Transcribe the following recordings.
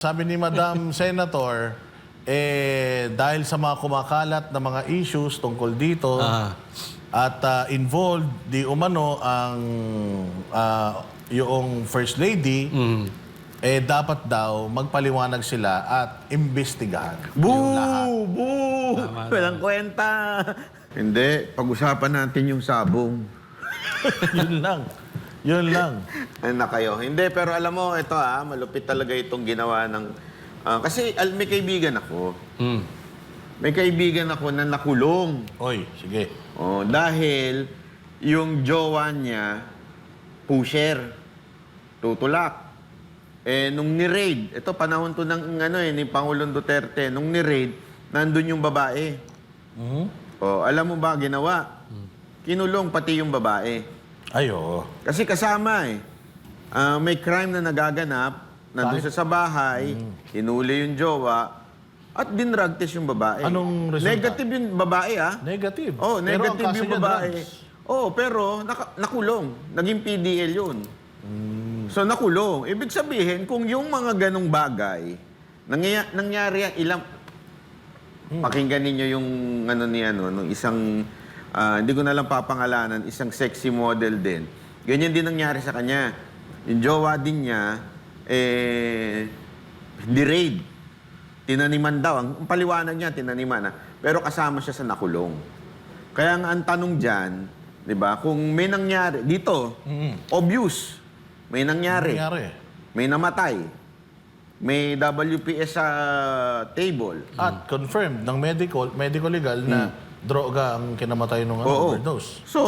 Sabi ni Madam Senator, eh, dahil sa mga kumakalat na mga issues tungkol dito Ah. at ah, involved di umano ang ah, yung First Lady, eh dapat daw magpaliwanag sila at imbestigahan. Boo! Boo! Walang kwenta. Hindi, pag-usapan natin yung sabong. Yun lang. Yun lang. Na kayo? Hindi, pero alam mo, ito ah, malupit talaga itong ginawa ng... ah, kasi al, may kaibigan ako. Mm. May kaibigan ako na nakulong. Oy, sige. Oh, dahil yung jowa niya, pusher, tutulak. Eh, nung ni-raid, ito panahon to ng ano eh, ni Pangulong Duterte, nung ni-raid, nandun yung babae. Mhm. Oh, alam mo ba ginawa? Kinulong pati yung babae. Ay, oo. Kasi kasama eh. Ah, may crime na nagaganap, nandun siya sa bahay, hinuli yung jowa, at dinrug test yung babae. Anong resulta? Negative yung babae ah. Negative. Oh, Pero ang negative kaso yung niya, babae. drugs. Oh, pero naka- nakulong. Naging PDL yun. So nakulong. Ibig sabihin, kung yung mga ganong bagay, nangyaya, nangyari yan ilang... Pakinggan ninyo yung ano ni ano, nung isang, ah, hindi ko na lang papangalanan, isang sexy model din. Ganyan din nangyari sa kanya. Yung jowa din niya, eh, hindi raid. Tinaniman daw. Ang paliwanag niya, tinaniman. ah. Pero kasama siya sa nakulong. Kaya nga ang tanong dyan, di ba, kung may nangyari, dito, obvious, may nangyari, Nangyari. may namatay, may WPS sa table. At confirmed ng medical, medical legal na droga ang kinamatay ng ano, Oo. overdose. So,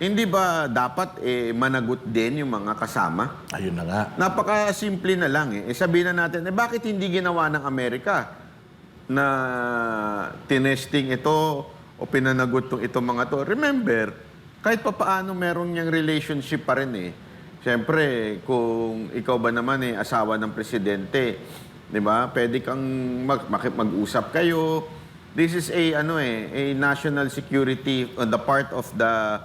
hindi ba dapat eh, managot din yung mga kasama? Ayun na nga. Napaka-simple na lang eh. eh sabihin na natin, eh bakit hindi ginawa ng Amerika na tinesting ito o pinanagot tong itong mga to? Remember, kahit pa paano meron niyang relationship pa rin eh. Siyempre, kung ikaw ba naman eh, asawa ng presidente, di ba? Pwede kang mag, makip- mag-usap kayo. This is a, ano eh, a national security on the part of the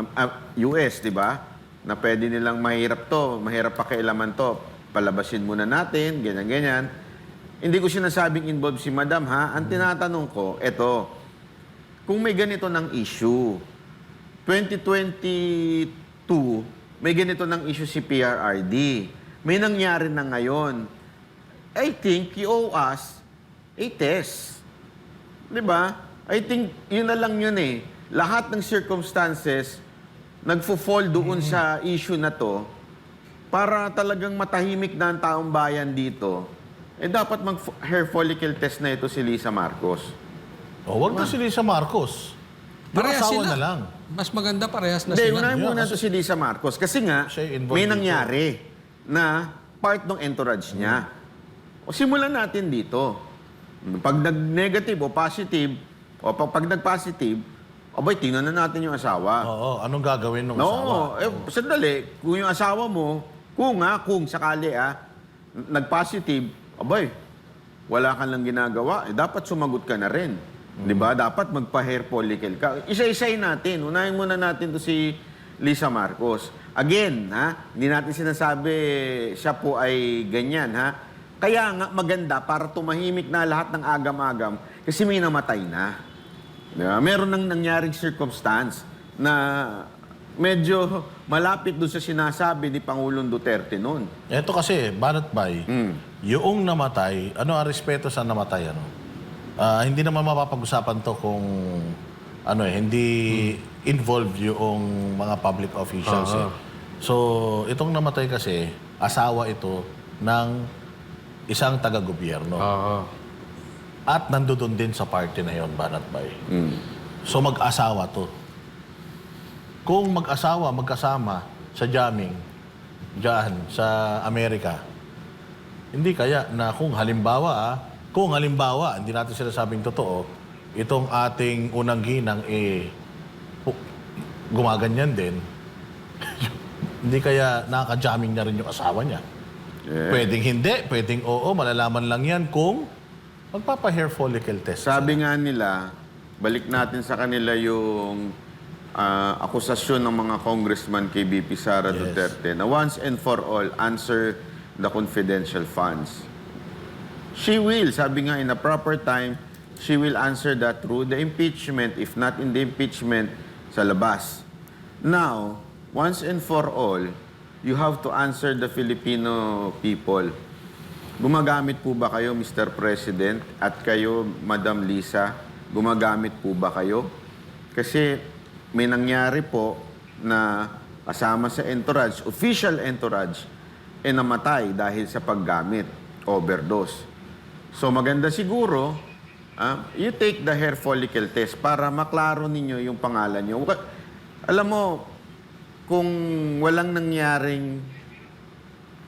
um, uh, US, di ba? Na pwede nilang mahirap to, mahirap pakialaman to. Palabasin muna natin, ganyan-ganyan. Hindi ko sinasabing involved si Madam, ha? Ang tinatanong ko, eto, kung may ganito ng issue, 2022, may ganito ng issue si PRRD. May nangyari na ngayon. I think you owe us a test. Di ba? I think yun na lang yun eh. Lahat ng circumstances nagfo-fall doon sa issue na to para talagang matahimik na ang taong bayan dito. Eh dapat mag-hair follicle test na ito si Lisa Marcos. O, wag na si Lisa Marcos. Parehas asawa sila. na lang. Mas maganda parehas na Hindi, sila. unahin Yeah, muna kasi- ito si Lisa Marcos. Kasi nga, may dito. nangyari na part ng entourage niya. O simulan natin dito. Pag nag-negative o positive, o pag, pag nag-positive, abay, tingnan na natin yung asawa. Oo, anong gagawin ng asawa? No, eh, sandali. Kung yung asawa mo, kung nga, kung sakali ah, nag-positive, abay, wala ka lang ginagawa, eh, dapat sumagot ka na rin. Di ba? Dapat magpa-hair follicle ka. Isa-isay natin. Unahin muna natin to si Lisa Marcos. Again, ha? Hindi natin sinasabi siya po ay ganyan, ha? Kaya nga maganda para tumahimik na lahat ng agam-agam kasi may namatay na. Di ba? Meron nang nangyaring circumstance na medyo malapit doon sa sinasabi ni Pangulong Duterte noon. Ito kasi, banat bay, yung namatay, ano ang respeto sa namatay, ano? Ah, hindi naman mapapag-usapan to kung ano eh, hindi involved yung mga public officials. eh. So, itong namatay kasi, asawa ito ng isang taga-gobyerno. Oo. At nandoon din sa party na yon, Banat Bay. So mag-asawa to. Kung mag-asawa, magkasama sa jamming, dyan sa Amerika, hindi kaya na kung halimbawa, ah, kung halimbawa, hindi natin sinasabing totoo, itong ating unang ginang eh, pu- gumaganyan din, hindi kaya nakaka-jamming na rin yung asawa niya. Pwedeng hindi, pwedeng oo, malalaman lang yan kung magpapa-hair follicle test. Sabi nga nila, balik natin sa kanila yung ah, akusasyon ng mga congressman kay BP Sara Yes. Duterte na once and for all, answer the confidential funds. She will, sabi nga in a proper time, she will answer that through the impeachment, if not in the impeachment, sa labas. Now, once and for all, you have to answer the Filipino people. Gumagamit po ba kayo, Mr. President, at kayo, Madam Lisa, gumagamit po ba kayo? Kasi may nangyari po na kasama sa entourage, official entourage, e namatay dahil sa paggamit, overdose. So maganda siguro, ah, you take the hair follicle test para maklaro ninyo yung pangalan nyo. Alam mo, kung walang nangyaring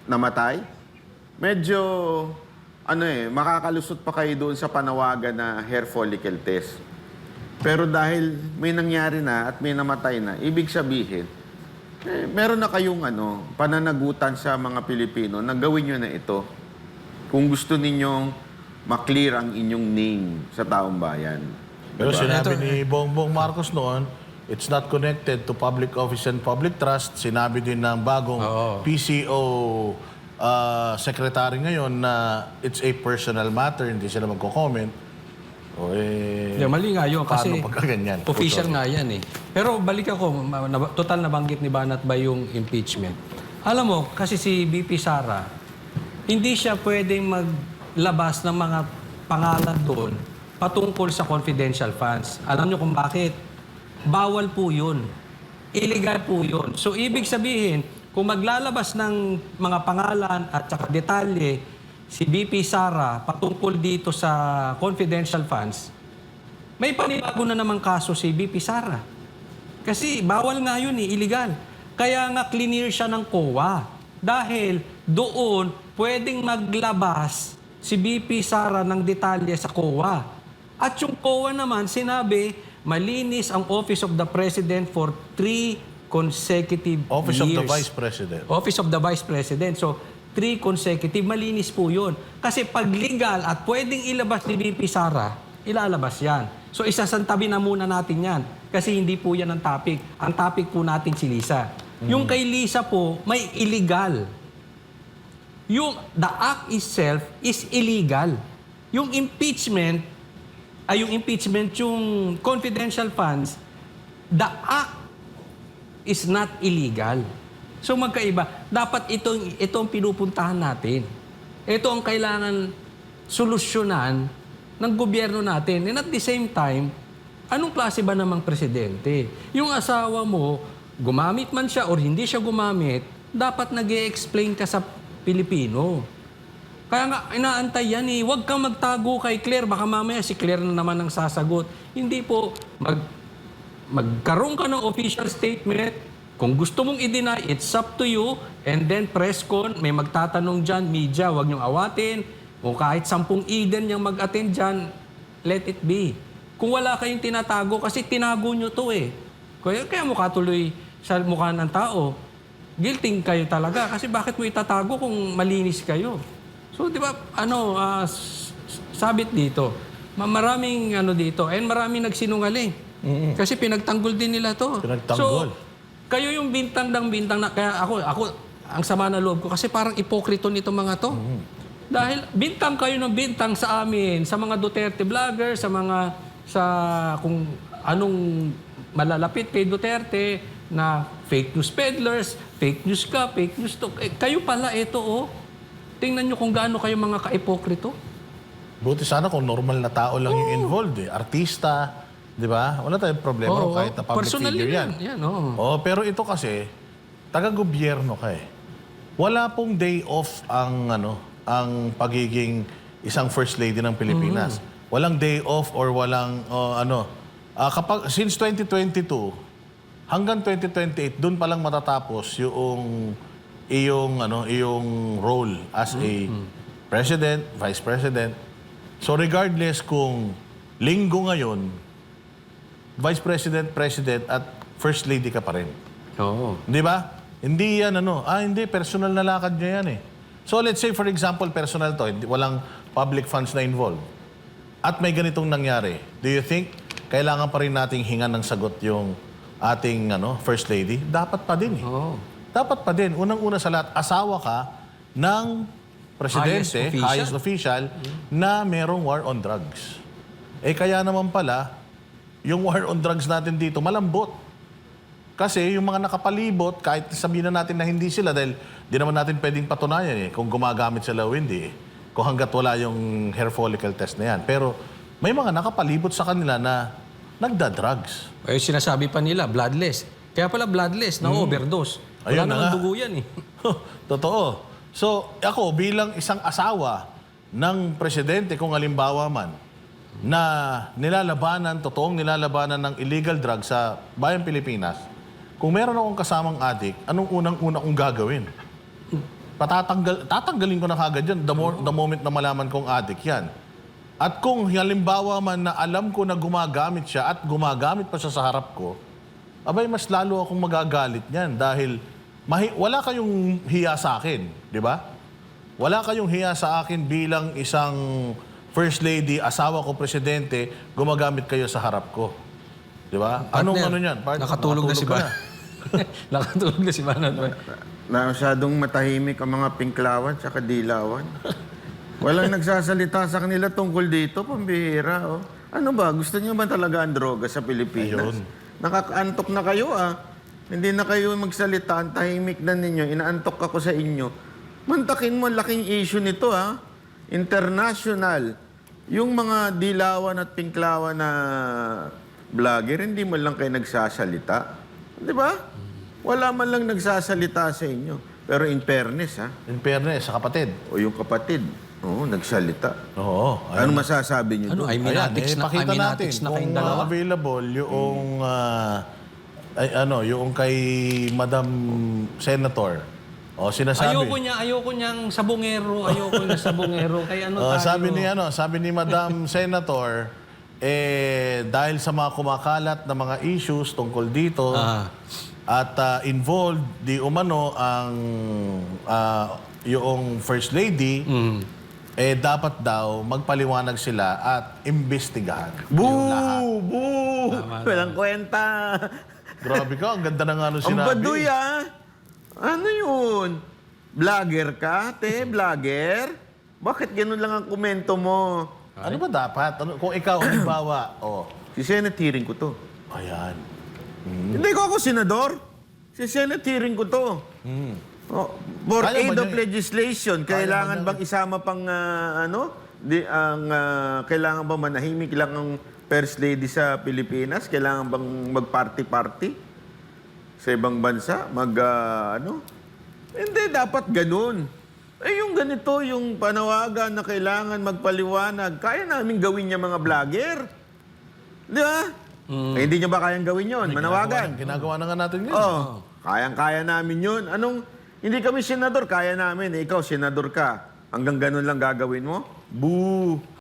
namatay, medyo ano eh, makakalusot pa kayo doon sa panawagan na hair follicle test. Pero dahil may nangyari na at may namatay na, ibig sabihin, eh, meron na kayong ano, pananagutan sa mga Pilipino na gawin nyo na ito. Kung gusto ninyong maklear ang inyong name sa taong bayan. Pero Diba? sinabi ni Bongbong Marcos noon, it's not connected to public office and public trust. Sinabi din ng bagong Oo. PCO uh, secretary ngayon na it's a personal matter, hindi sila magko-comment. O eh, Yeah, mali nga yun kasi paano pagkaganyan? official nga yan eh. Pero balik ako, ma- na- total nabanggit ni Banat ba yung impeachment? Alam mo, kasi si BP Sara, hindi siya pwedeng maglabas ng mga pangalan doon patungkol sa confidential funds. Alam niyo kung bakit? Bawal po yun. Illegal po yun. So, ibig sabihin, kung maglalabas ng mga pangalan at saka detalye si BP Sara patungkol dito sa confidential funds, may panibago na namang kaso si BP Sara. Kasi bawal nga yun eh, illegal. Kaya nga clear siya ng COA. Dahil doon pwedeng maglabas si BP Sara ng detalye sa COA. At yung COA naman sinabi, malinis ang Office of the President for three consecutive Office of the years. Vice President. Office of the Vice President. So, three consecutive, malinis po yun. Kasi pag legal at pwedeng ilabas ni BP Sara, ilalabas yan. So, isasantabi na muna natin yan. Kasi hindi po yan ang topic. Ang topic po natin si Lisa. Yung kay Lisa po, may illegal. Yung the act itself is illegal. Yung impeachment, ay yung impeachment, yung confidential funds, the act is not illegal. So magkaiba. Dapat itong, itong pinupuntahan natin. Ito ang kailangan solusyonan ng gobyerno natin. And at the same time, anong klase ba namang presidente? Yung asawa mo, gumamit man siya or hindi siya gumamit, dapat nag explain ka sa Pilipino. Kaya nga, inaantay yan eh. Huwag kang magtago kay Claire. Baka mamaya si Claire na naman ang sasagot. Hindi po. Mag, magkaroon ka ng official statement. Kung gusto mong i-deny, it's up to you. And then press con, may magtatanong dyan, media, huwag niyong awatin. Kung kahit sampung Eden niyang mag-attend dyan, let it be. Kung wala kayong tinatago, kasi tinago niyo to eh. Kaya, kaya mukha tuloy sa mukha ng tao. Guilty kayo talaga. Kasi bakit mo itatago kung malinis kayo? So, di ba, ano, s- sabit dito. Ma- Maraming ano dito. And maraming nagsinungaling. Kasi pinagtanggol din nila to. Pinagtanggol. So, kayo yung bintang ng bintang na, kaya ako, ako, ang sama na loob ko kasi parang ipokrito nito mga to. Dahil bintang kayo ng bintang sa amin, sa mga Duterte vlogger, sa mga, sa kung anong malalapit kay Duterte na fake news peddlers, fake news ka, fake news to. Eh, kayo pala ito oh. Tingnan nyo kung gaano kayo mga ka-ipokrito. Buti sana kung normal na tao lang yung involved eh. Artista, di ba? Wala tayong problema Oo, kahit na public personal figure yan. yan. Yan, oo. Oh, pero ito kasi, taga-gobyerno ka eh. Wala pong day off ang ano, ang pagiging isang first lady ng Pilipinas. Walang day off or walang oh, ano. ah, kapag since 2022 hanggang 2028 doon pa lang matatapos yung iyong ano, iyong role as a president, vice president. So regardless kung linggo ngayon, vice president, president at first lady ka pa rin. Oo. Di ba? Hindi yan ano, ah hindi, personal na lakad niya yan eh. So let's say for example, personal to, hindi, walang public funds na involved. At may ganitong nangyari. Do you think kailangan pa rin nating hingan ng sagot yung ating ano, first lady? Dapat pa din eh. Oo. Dapat pa din. Unang-una sa lahat, asawa ka ng presidente, Highest highest official. official, na merong war on drugs. Eh kaya naman pala, yung war on drugs natin dito malambot. Kasi yung mga nakapalibot, kahit sabihin na natin na hindi sila, dahil di naman natin pwedeng patunayan eh, kung gumagamit sila o hindi eh. Kung hanggat wala yung hair follicle test na yan. Pero may mga nakapalibot sa kanila na nagda-drugs. Eh, sinasabi pa nila, bloodless. Kaya pala bloodless, na overdose. Wala. Ayun na naman nga. dugo yan eh. Totoo. So, ako bilang isang asawa ng presidente, kung halimbawa man, na nilalabanan, totoong nilalabanan ng illegal drugs sa bayang Pilipinas, kung meron akong kasamang adik, anong unang-una kong gagawin? Patatanggal, tatanggalin ko na kagad yan the, mo- the moment na malaman kong adik yan. At kung halimbawa man na alam ko na gumagamit siya at gumagamit pa siya sa harap ko, abay mas lalo akong magagalit niyan dahil mahi- wala kayong hiya sa akin, di ba? Wala kayong hiya sa akin bilang isang first lady, asawa ko, presidente, gumagamit kayo sa harap ko. Di ba? Anong ano niyan? Part- Nakatulog na si ka Ba. nakatulog na si Banat. Na masyadong matahimik ang mga pinklawan at dilawan. Walang nagsasalita sa kanila tungkol dito, pambihira. Oh. Ano ba? Gusto niyo ba talaga ang droga sa Pilipinas? Ayun. Nakakaantok na kayo ah. Hindi na kayo magsalita, ang tahimik na ninyo, inaantok ako sa inyo. Mantakin mo, laking issue nito ah. International. Yung mga dilawan at pinklawan na vlogger, hindi mo lang kayo nagsasalita. Di ba? Wala man lang nagsasalita sa inyo. Pero in fairness ha, In fairness, sa kapatid. o yung kapatid, oo, nagsalita. Oo. Ano masasabi niyo Ano, doon? ay minatics Ayan, eh, na, pakita natin minatics na kayong kung dalawa. available yung ah, ay, ano, yung kay Madam Senator. O sinasabi. Ayoko niya, ayoko niyang sabongero, ayoko na sabongero. Kaya ano Oh, tayo? sabi ni ano, sabi ni Madam Senator eh dahil sa mga kumakalat na mga issues tungkol dito Ah. at ah, involved di umano ang ah, yung first lady Mm. eh dapat daw magpaliwanag sila at imbestigahan. Boo! Boo! Walang kwenta. Grabe ka, ang ganda na nga nung Ang sinabi. baduy ah. Ano yun? Vlogger ka, te? Vlogger? Bakit ganun lang ang komento mo? Ano ba dapat? Ano, kung ikaw, halimbawa, oh, Si Senate hearing ko to. ayan. Hindi ko ako senador. Si Senate hearing ko to. Oh, for Kaya ba aid of legislation, kailangan ba bang isama pang ah, ano? Di, ang, ah, kailangan ba manahimik lang ang First Lady sa Pilipinas? Kailangan bang mag-party-party? Sa ibang bansa? Mag, ah, ano? Hindi, dapat ganun. Eh, yung ganito, yung panawagan na kailangan magpaliwanag, kaya namin gawin niya mga vlogger. Di ba? Eh, hindi niya ba kayang gawin yon Manawagan. Ginagawa na nga natin yun. Oh, kayang-kaya namin yun. Anong, hindi kami senador, kaya namin. Eh, ikaw, senador ka. Hanggang ganun lang gagawin mo? Boo!